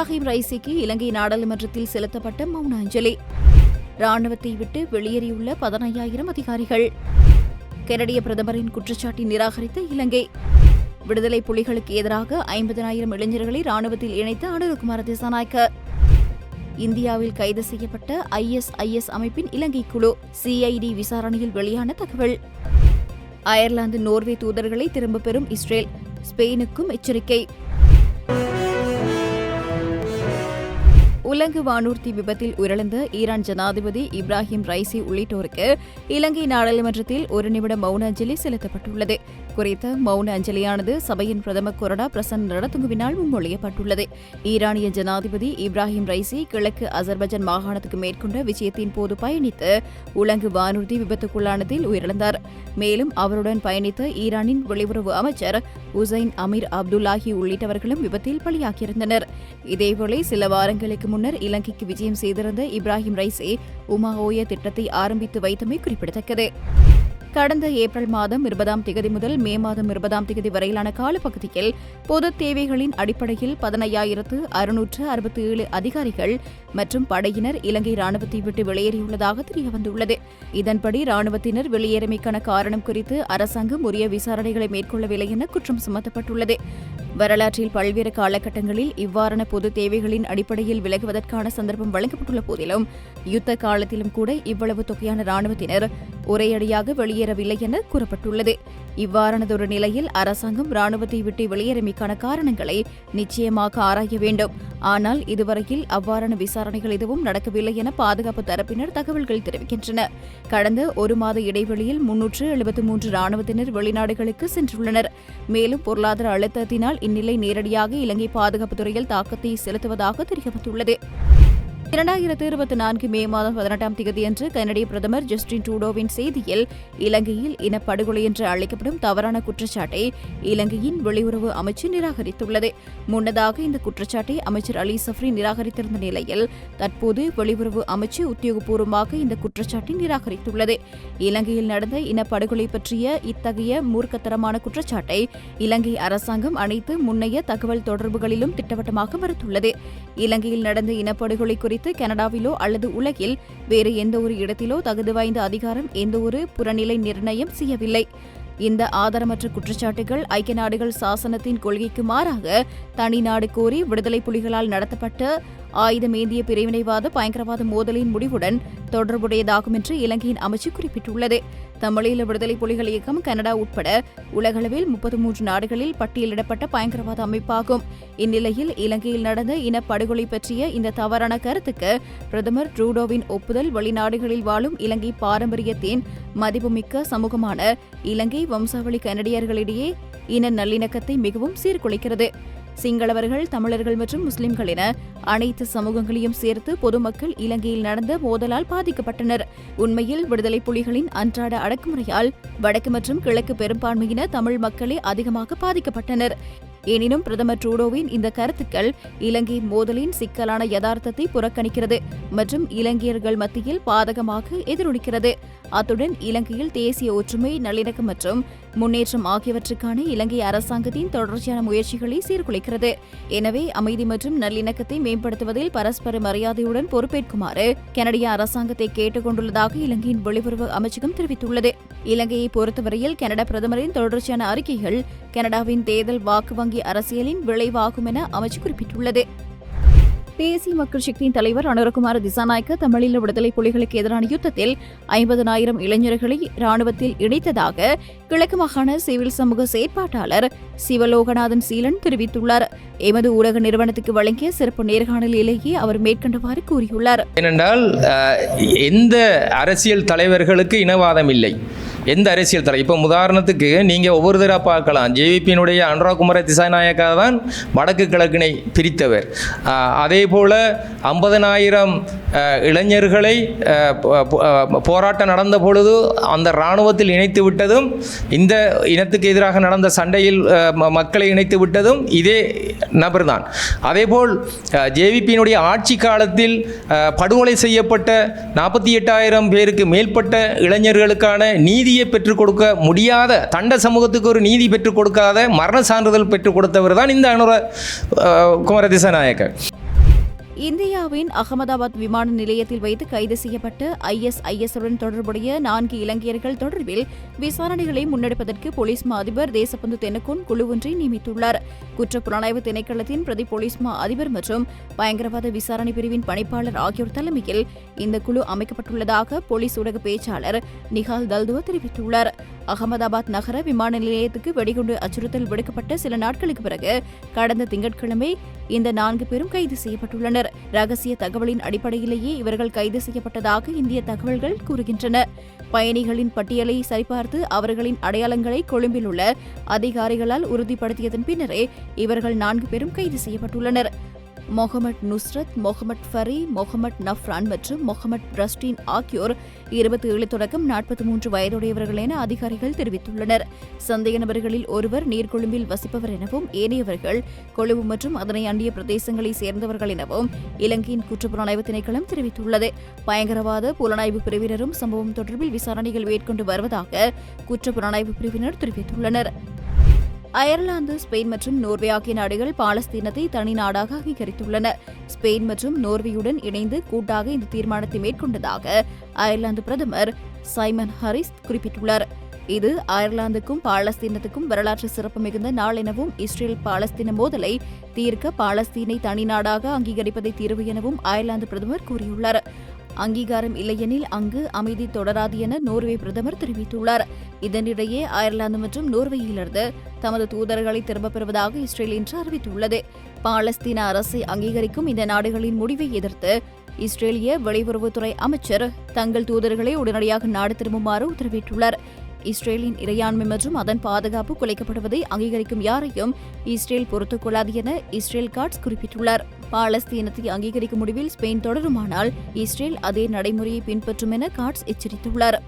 இப்ராஹிம் ரைசிக்கு இலங்கை நாடாளுமன்றத்தில் செலுத்தப்பட்ட மௌன அஞ்சலி ராணுவத்தை விட்டு வெளியேறியுள்ள பதினையாயிரம் அதிகாரிகள். கெனடிய பிரதமரின் குற்றச்சாட்டை நிராகரித்த இலங்கை. விடுதலை புலிகளுக்கு எதிராக ஐம்பதனாயிரம் இளைஞர்களை ராணுவத்தில் இணைத்த அனுருகுமார திசாநாயக்க இந்தியாவில் கைது செய்யப்பட்ட ஐஎஸ்ஐஎஸ் அமைப்பின் இலங்கை குழு சிஐடி விசாரணையில் வெளியான தகவல். அயர்லாந்து நோர்வே தூதர்களை திரும்பப் பெறும் இஸ்ரேல் ஸ்பெயினுக்கும் எச்சரிக்கை. உலங்கு வானூர்தி விபத்தில் உயிரிழந்த ஈரான் ஜனாதிபதி இப்ராஹிம் ரைசி உள்ளிட்டோருக்கு இலங்கை நாடாளுமன்றத்தில் ஒரு நிமிட மௌன அஞ்சலி செலுத்தப்பட்டுள்ளது. குறித்த மௌன அஞ்சலியானது சபையின் பிரதமர் கொரடா பிரசன் நடத்துங்குவினால் முன்மொழியப்பட்டுள்ளது. ஈரானிய ஜனாதிபதி இப்ராஹிம் ரைசி கிழக்கு அசர்பைஜான் மாகாணத்துக்கு மேற்கொண்ட விஜயத்தின் போது பயணித்து உலங்கு வானூர்தி விபத்துக்குள்ளானதில் உயிரிழந்தார். மேலும் அவருடன் பயணித்த ஈரானின் வெளியுறவு அமைச்சர் உசைன் அமீர் அப்துல்லாஹி உள்ளிட்டவர்களும் விபத்தில் பலியாகியிருந்தனர். இதேவேளை சில வாரங்களுக்கு முன்னர் இலங்கைக்கு விஜயம் செய்திருந்த இப்ராஹிம் ரைசே உமா ஓய திட்டத்தை ஆரம்பித்து வைத்தமை குறிப்பிடத்தக்கது. கடந்த ஏப்ரல் மாதம் இருபதாம் தேதி முதல் மே மாதம் இருபதாம் தேதி வரையிலான காலப்பகுதியில் பொது தேவைகளின் அடிப்படையில் பதினையாயிரத்து அறுநூற்று அறுபத்தி ஏழு அதிகாரிகள் மற்றும் படையினர் இலங்கை ராணுவத்தை விட்டு வெளியேறியுள்ளதாக தெரியவந்துள்ளது. இதன்படி ராணுவத்தினர் வெளியேறமைக்கான காரணம் குறித்து அரசாங்கம் உரிய விசாரணைகளை மேற்கொள்ளவில்லை என குற்றம் சுமத்தப்பட்டுள்ளது. வரலாற்றில் பல்வேறு காலகட்டங்களில் இவ்வாறான பொது தேவைகளின் அடிப்படையில் விலகுவதற்கான சந்தர்ப்பம் வழங்கப்பட்டுள்ள போதிலும் யுத்த காலத்திலும் கூட இவ்வளவு தொகையான ராணுவத்தினர் ஒரேயடியாக வெளியேறவில்லை என கூறப்பட்டுள்ளது. இவ்வாறானதொரு நிலையில் அரசாங்கம் ராணுவத்தை விட்டு வெளியேறமைக்கான காரணங்களை நிச்சயமாக ஆராய வேண்டும். ஆனால் இதுவரையில் அவ்வாறான விசாரணைகள் எதுவும் நடக்கவில்லை என பாதுகாப்பு தரப்பினர் தகவல்கள் தெரிவிக்கின்றன. கடந்த ஒரு மாத இடைவெளியில் முன்னூற்று எழுபத்து மூன்று ராணுவத்தினர் வெளிநாடுகளுக்கு சென்றுள்ளனர். மேலும் பொருளாதார அழுத்தத்தினால் இந்நிலை நேரடியாக இலங்கை பாதுகாப்பு துறையில் தாக்கத்தை செலுத்துவதாக தெரியப்பட்டுள்ளது இரண்டாயிரத்து இருபத்தி நான்கு மே மாதம் பதினெட்டாம் தேதியன்று கனடிய பிரதமர் ஜஸ்டின் டூடோவின் செய்தியில் இலங்கையில் இனப்படுகொலை என்று அழைக்கப்படும் தவறான குற்றச்சாட்டை இலங்கையின் வெளியுறவு அமைச்சு நிராகரித்துள்ளது. முன்னதாக இந்த குற்றச்சாட்டை அமைச்சர் அலி சஃப்ரி நிராகரித்திருந்த நிலையில் தற்போது வெளியுறவு அமைச்சு உத்தியோகபூர்வமாக இந்த குற்றச்சாட்டை நிராகரித்துள்ளது. இலங்கையில் நடந்த இனப்படுகொலை பற்றிய இத்தகைய மூர்க்கத்தரமான குற்றச்சாட்டை இலங்கை அரசாங்கம் அனைத்து முன்னைய தகவல் தொடர்புகளிலும் திட்டவட்டமாக மறுத்துள்ளது. இலங்கையில் நடந்த இனப்படுகொலை குறித்து கனடாவிலோ அல்லது உலகில் வேறு எந்த ஒரு இடத்திலோ தகுதி வாய்ந்த அதிகாரம் எந்த ஒரு புறநிலை நிர்ணயம் செய்யவில்லை. இந்த ஆதாரமற்ற குற்றச்சாட்டுகள் ஐக்கிய நாடுகள் சாசனத்தின் கொள்கைக்கு மாறாக தனி நாடு கோரி விடுதலை புலிகளால் நடத்தப்பட்ட ஆயுதமேந்திய பிரிவினைவாத பயங்கரவாத மோதலின் முடிவுடன் தொடர்புடையதாகும் என்று இலங்கையின் அமைச்சு குறிப்பிட்டுள்ளது. தமிழீழ விடுதலை புலிகள் இயக்கம் கனடா உட்பட உலகளவில் முப்பத்தி மூன்று நாடுகளில் பட்டியலிடப்பட்ட பயங்கரவாத அமைப்பாகும். இந்நிலையில் இலங்கையில் நடந்த இனப்படுகொலை பற்றிய இந்த தவறான கருத்துக்கு பிரதமர் ட்ரூடோவின் ஒப்புதல் வெளிநாடுகளில் வாழும் இலங்கை பாரம்பரியத்தின் மதிப்புமிக்க சமூகமான இலங்கை வம்சாவளி கனடியர்களிடையே இன நல்லிணக்கத்தை மிகவும் சீர்குலைக்கிறது. சிங்களவர்கள் தமிழர்கள் மற்றும் முஸ்லிம்கள் என அனைத்து சமூகங்களையும் சேர்த்து பொதுமக்கள் இலங்கையில் நடந்த மோதலால் பாதிக்கப்பட்டனர். உண்மையில் விடுதலை புலிகளின் அன்றாட அடக்குமுறையால் வடக்கு மற்றும் கிழக்கு பெரும்பான்மையின தமிழ் மக்களே அதிகமாக பாதிக்கப்பட்டனர். எனினும் பிரதமர் ட்ரூடோவின் இந்த கருத்துக்கள் இலங்கை மோதலின் சிக்கலான யதார்த்தத்தை புறக்கணிக்கிறது மற்றும் இலங்கையர்கள் மத்தியில் பாதகமாக எதிரொலிக்கிறது. அத்துடன் இலங்கையில் தேசிய ஒற்றுமை நல்லிணக்கம் மற்றும் முன்னேற்றம் ஆகியவற்றுக்கான இலங்கை அரசாங்கத்தின் தொடர்ச்சியான முயற்சிகளை சீர்குலைக்கிறது. எனவே அமைதி மற்றும் நல்லிணக்கத்தை மேம்படுத்துவதில் பரஸ்பர மரியாதையுடன் பொறுப்பேற்குமாறு கனடிய அரசாங்கத்தை கேட்டுக் கொண்டுள்ளதாக இலங்கையின் வெளியுறவு அமைச்சகம் தெரிவித்துள்ளது. இலங்கையை பொறுத்தவரையில் கனடா பிரதமரின் தொடர்ச்சியான அறிக்கைகள் கனடாவின் தேர்தல் வாக்கு வங்கி அரசியலின் விளைவாகும் என அமைச்சு குறிப்பிட்டுள்ளது. தேசிய மக்கள் சக்தியின் தலைவர் அனுரகுமார திசாநாயக்க தமிழீழ விடுதலை புலிகளுக்கு எதிரான யுத்தத்தில் ஐம்பதனாயிரம் இளைஞர்களை ராணுவத்தில் இணைத்ததாக கிழக்கு மாகாண சிவில் சமூக செயற்பாட்டாளர் சிவலோகநாதன் சீலன் தெரிவித்துள்ளார். எமது ஊடக நிறுவனத்துக்கு வழங்கிய சிறப்பு நேர்காணலிலேயே அவர் மேற்கண்டவாறு கூறியுள்ளார். ஏனென்றால் எந்த அரசியல் தலைவர்களுக்கு இனவாதம் இல்லை. எந்த அரசியல் தலை இப்போ உதாரணத்துக்கு நீங்கள் ஒவ்வொரு தடவை பார்க்கலாம். ஜேவிபியினுடைய அனுராகுமார திசாநாயக்கா தான் வடக்கு கிழக்கினை பிரித்தவர். அதே போல் ஐம்பதனாயிரம் இளைஞர்களை போராட்டம் நடந்த பொழுது அந்த இராணுவத்தில் இணைத்து விட்டதும் இந்த இனத்துக்கு எதிராக நடந்த சண்டையில் மக்களை இணைத்து விட்டதும் இதே நபர்தான். அதேபோல் ஜேவிபியினுடைய ஆட்சி காலத்தில் படுகொலை செய்யப்பட்ட நாற்பத்தி எட்டாயிரம் பேருக்கு மேற்பட்ட இளைஞர்களுக்கான நீதி நீதியை பெற்றுக் கொடுக்க முடியாத தண்ட சமூகத்துக்கு ஒரு நீதி பெற்றுக் கொடுக்காத மரண சான்றிதழ் பெற்றுக் கொடுத்தவர் தான் இந்த அனுர அஹ், இந்தியாவின் அகமதாபாத் விமான நிலையத்தில் வைத்து கைது செய்யப்பட்ட ஐஎஸ்ஐஎஸ் உடன் தொடர்புடைய நான்கு இலங்கையர்கள் தொடர்பில் விசாரணைகளை முன்னெடுப்பதற்கு போலீஸ் மா அதிபர் தேசபந்து தென்னக்கோன் குழு ஒன்றை நியமித்துள்ளார். குற்ற புலனாய்வு திணைக்களத்தின் பிரதி போலீஸ் மா அதிபர் மற்றும் பயங்கரவாத விசாரணை பிரிவின் பணிப்பாளர் ஆகியோர் தலைமையில் இந்த குழு அமைக்கப்பட்டுள்ளதாக போலீஸ் ஊடக பேச்சாளர் நிகால் தல்துவ தெரிவித்துள்ளார். அகமதாபாத் நகர விமான நிலையத்துக்கு வெடிகுண்டு அச்சுறுத்தல் விடுக்கப்பட்ட சில நாட்களுக்கு பிறகு கடந்த திங்கட்கிழமை இந்த நான்கு பேரும் கைது செய்யப்பட்டுள்ளனர். ரகசிய தகவலின் அடிப்படையிலேயே இவர்கள் கைது செய்யப்பட்டதாக இந்திய தகவல்கள் கூறுகின்றன. பயணிகளின் பட்டியலை சரிபார்த்து அவர்களின் அடையாளங்களை கொழும்பில் உள்ள அதிகாரிகளால் உறுதிப்படுத்தியதன் பின்னரே இவர்கள் நான்கு பேரும் கைது செய்யப்பட்டுள்ளனர். மொஹமட் நுஸ்ரத் மொஹமட் ஃபரி மொஹமட் நஃப்ரான் மற்றும் மொஹமட் பிரஸ்டீன் ஆகியோர் இருபத்தி ஏழு தொடக்கம் நாற்பத்தி மூன்று வயதுடையவர்கள் என அதிகாரிகள் தெரிவித்துள்ளனர். சந்தேக நபர்களில் ஒருவர் நீர்கொழும்பில் வசிப்பவர் எனவும் ஏனையவர்கள் கொழும்பு மற்றும் அதனை அண்டிய பிரதேசங்களை சேர்ந்தவர்கள் எனவும் இலங்கையின் குற்றப்புலனாய்வு திணைக்களம் தெரிவித்துள்ளது. பயங்கரவாத புலனாய்வு பிரிவினரும் சம்பவம் தொடர்பில் விசாரணைகள் மேற்கொண்டு வருவதாக குற்றப்புலனாய்வு பிரிவினர் தெரிவித்துள்ளனர். அயர்லாந்து ஸ்பெயின் மற்றும் நோர்வே ஆகிய நாடுகள் பாலஸ்தீனத்தை தனி நாடாக அங்கீகரித்துள்ளன. ஸ்பெயின் மற்றும் நோர்வேயுடன் இணைந்து கூட்டாக இந்த தீர்மானத்தை மேற்கொண்டதாக அயர்லாந்து பிரதமர் சைமன் ஹரிஸ் குறிப்பிட்டுள்ளார். இது அயர்லாந்துக்கும் பாலஸ்தீனத்துக்கும் வரலாற்று சிறப்பு மிகுந்த நாள் எனவும் இஸ்ரேல் பாலஸ்தீன மோதலை தீர்க்க பாலஸ்தீனை தனி நாடாக அங்கீகரிப்பதை தீர்வு எனவும் அயர்லாந்து பிரதமர் கூறியுள்ளார். அங்கீகாரம் இல்லையெனில் அங்கு அமைதி தொடராது என நோர்வே பிரதமர் தெரிவித்துள்ளார். இதனிடையே அயர்லாந்து மற்றும் நோர்வேயிலிருந்து தமது தூதர்களை திரும்பப் பெறுவதாக இஸ்ரேல் இன்று அறிவித்துள்ளது. பாலஸ்தீன அரசை அங்கீகரிக்கும் இந்த நாடுகளின் முடிவை எதிர்த்து இஸ்ரேலிய வெளியுறவுத்துறை அமைச்சர் தங்கள் தூதர்களை உடனடியாக நாடு திரும்புமாறு உத்தரவிட்டுள்ளார். இஸ்ரேலின் இறையாண்மை மற்றும் அதன் பாதுகாப்பு குலைக்கப்படுவதை அங்கீகரிக்கும் யாரையும் இஸ்ரேல் பொறுத்துக் கொள்ளாது என இஸ்ரேல் காட்ஸ் குறிப்பிட்டுள்ளார். பாலஸ்தீனத்தை அங்கீகரிக்கும் முடிவில் ஸ்பெயின் தொடருமானால் இஸ்ரேல் அதே நடைமுறையை பின்பற்றும் என காட்ஸ் எச்சரித்துள்ளார்.